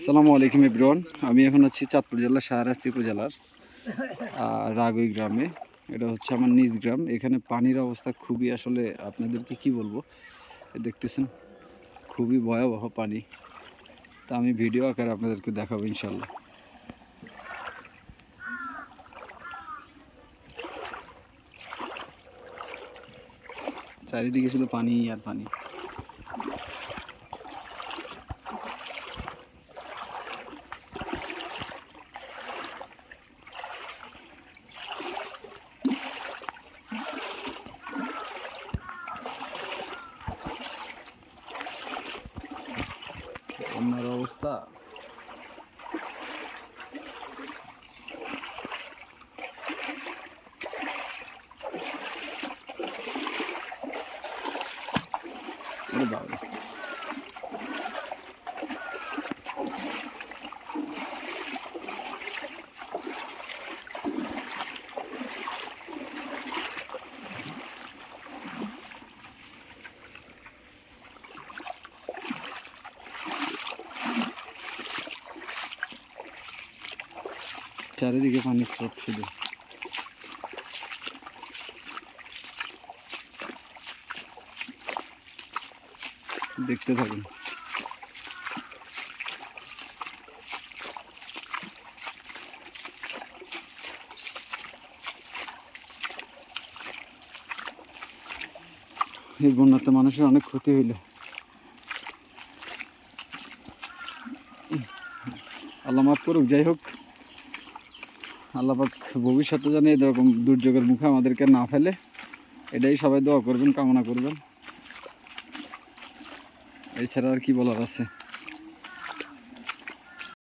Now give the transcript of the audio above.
আসসালামু আলাইকুম ইব্রন আমি এখন আছি চাঁদপুর জেলার শাহরাস্তি উপজেলার রাগই গ্রামে। এটা হচ্ছে আমার নিজ গ্রাম। এখানে পানির অবস্থা খুবই আসলে আপনাদেরকে কি বলব? দেখতেছেন, খুবই ভয়াবহ পানি। তা আমি ভিডিও আকারে আপনাদেরকে দেখাবো ইনশাল্লাহ। চারিদিকে শুধু পানি আর পানি। বন্যার অবস্থা ওরে বাবা চারিদিকে পানির স্রোত শুধু। দেখতে থাকুন। এই বন্যাতে মানুষের অনেক ক্ষতি হইল। আল্লাহ মাফ করুক, যাই হোক। আল্লাহ পাক ভবিষ্যতে যেন এরকম দুর্যোগের মুখে আমাদেরকে না ফেলে, এটাই সবাই দোয়া করবেন, কামনা করবেন। এছাড়া আর কি বলার আছে?